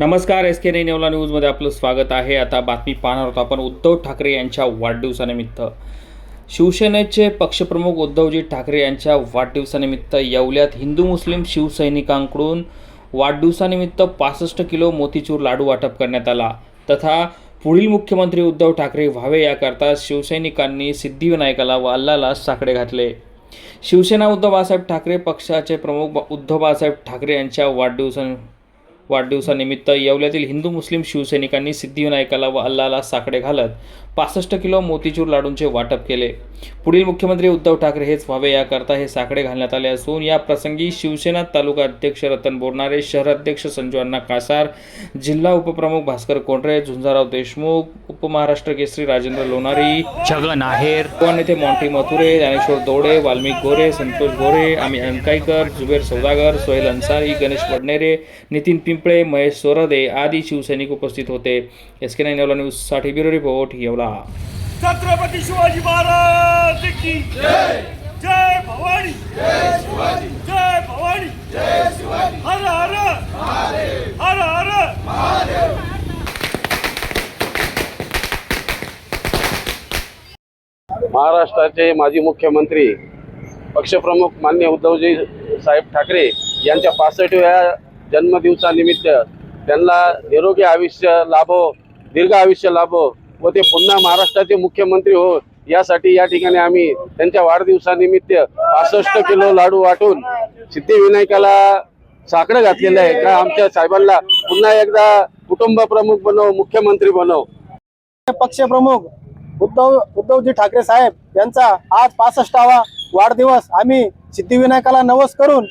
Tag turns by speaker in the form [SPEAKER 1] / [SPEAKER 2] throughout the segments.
[SPEAKER 1] नमस्कार एस के नेवला न्यूजमध्ये आपलं स्वागत आहे. आता बातमी पाहणार होतो आपण उद्धव ठाकरे यांच्या वाढदिवसानिमित्त. शिवसेनेचे पक्षप्रमुख उद्धवजी ठाकरे यांच्या वाढदिवसानिमित्त येवल्यात हिंदू मुस्लिम शिवसैनिकांकडून वाढदिवसानिमित्त पासष्ट किलो मोतीचूर लाडू वाटप करण्यात आला. तथा पुढील मुख्यमंत्री उद्धव ठाकरे व्हावे याकरता शिवसैनिकांनी सिद्धिविनायकाला व अल्लाला साकडे घातले. शिवसेना उद्धव बाळासाहेब ठाकरे पक्षाचे प्रमुख उद्धव बाळासाहेब ठाकरे यांच्या वाढदिवसा वाढदिवसानिमित्त येवल्यातील हिंदू मुस्लिम शिवसैनिकांनी सिद्धिविनायकाला व अल्लाला साकडे घालत पासष्ट किलो मोतीचूर लाडूंचे वाटप केले. पुढील मुख्यमंत्री उद्धव ठाकरे हेच व्हावे याकरता हे साकडे घालण्यात आले असून या प्रसंगी शिवसेना तालुका अध्यक्ष रतन बोरनारे शहर अध्यक्ष संजू अण्णा कासार जिल्हा उपप्रमुख भास्कर कोंडरे झुंजाराव देशमुख उपमहाराष्ट्र केसरी राजेंद्र लोणारी छगन आहेर युवा नेते मॉन्टी मथुरे ज्ञानेश्वर दोडे वाल्मिक गोरे संतोष गोरे आम्ही अंकाईकर जुबेर सौदागर सोहेल अन्सारी गणेश वडनेरे नितीन पिंपळे महेश सोरदे आदी शिवसैनिक उपस्थित होते. एस के नाईन न्यूजसाठी ब्युरो रिपोर्ट येवला.
[SPEAKER 2] छत्रपती शिवाजी महाराज की जय! जय भवानी! जय शिवाजी! जय भवानी! जय शिवाजी! हर हर! हर हर!
[SPEAKER 3] महाराष्ट्राचे माजी मुख्यमंत्री पक्षप्रमुख मान्य उद्धवजी साहेब ठाकरे यांच्या पासष्टव्या जन्मदिवसानिमित्त त्यांना निरोगी आयुष्य लाभो दीर्घ आयुष्य लाभो व ते पुन्हा महाराष्ट्राचे मुख्यमंत्री हो यासाठी या ठिकाणी आम्ही त्यांच्या वाढदिवसानिमित्त पासष्ट किलो लाडू वाटून सिद्धिविनायकाला साकडं घातलेलं आहे. का आमच्या साहेबांना पुन्हा एकदा कुटुंब प्रमुख बनव मुख्यमंत्री बनव.
[SPEAKER 4] पक्षप्रमुख उद्धव उद्धवजी ठाकरे साहेब यांचा आज पासष्टावा वाढदिवस आम्ही सिद्धिविनायकाला नवस करून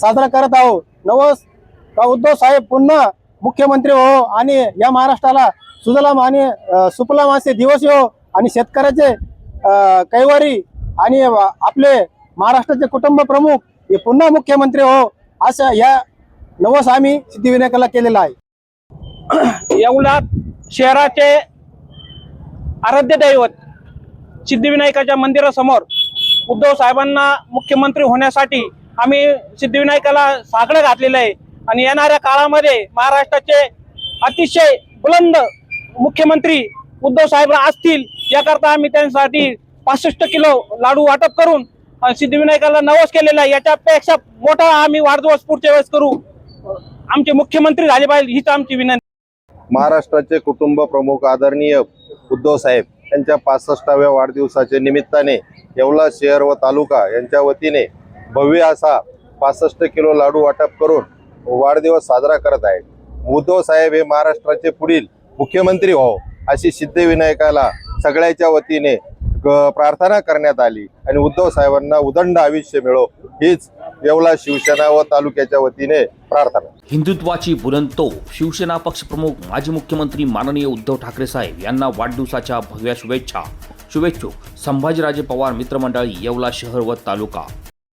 [SPEAKER 4] साजरा करत आहोत नवस उद्धव साहेब पुन्हा मुख्यमंत्री हो आणि या महाराष्ट्राला सुजलाम आणि सुफलाम असे दिवस हो आणि शेतकऱ्याचे कैवारी आणि आपले महाराष्ट्राचे कुटुंब प्रमुख हे पुन्हा मुख्यमंत्री हो असं या नवस आम्ही सिद्धिविनायकाला केलेला आहे.
[SPEAKER 5] येवलात शहराचे आराध्य दैवत सिद्धिविनायकाच्या मंदिरासमोर उद्धव साहेबांना मुख्यमंत्री होण्यासाठी आम्ही सिद्धिविनायकाला साकडं घातलेलं आहे. आणि येणाऱ्या काळामध्ये महाराष्ट्राचे अतिशय बुलंद मुख्यमंत्री उद्धव साहेब असतील याकरता आम्ही त्यांच्यासाठी पासष्ट किलो लाडू वाटप करून सिद्धिविनायकाला नवस केलेला आहे. याच्यापेक्षा मोठा आम्ही वाढदिवस पुढच्या वेळेस करू. आमचे मुख्यमंत्री झाले पाहिजे हीच आमची विनंती.
[SPEAKER 6] महाराष्ट्राचे कुटुंब प्रमुख आदरणीय उद्धव साहेब यांच्या पासष्टाव्या वाढदिवसाच्या निमित्ताने येवला शहर व तालुका यांच्या वतीने भव्य असा पासष्ट किलो लाडू वाटप करून वाढदिवस साजरा करत आहेत. उद्धव साहेब हे महाराष्ट्राचे पुढील मुख्यमंत्री व्हाव अशी सिद्धिविनायकाला सगळ्याच्या वतीने ग- प्रार्थना करण्यात आली आणि उद्धव साहेबांना उदंड आयुष्य मिळो हीच येवला शिवसेना व तालुक्याच्या वतीने प्रार्थना.
[SPEAKER 7] हिंदुत्वाची बुलंतो शिवसेना पक्षप्रमुख माजी मुख्यमंत्री माननीय उद्धव ठाकरे साहेब यांना वाढदिवसाच्या भव्या शुभेच्छा. शुभेच्छुक संभाजीराजे पवार मित्रमंडळी येवला शहर व तालुका.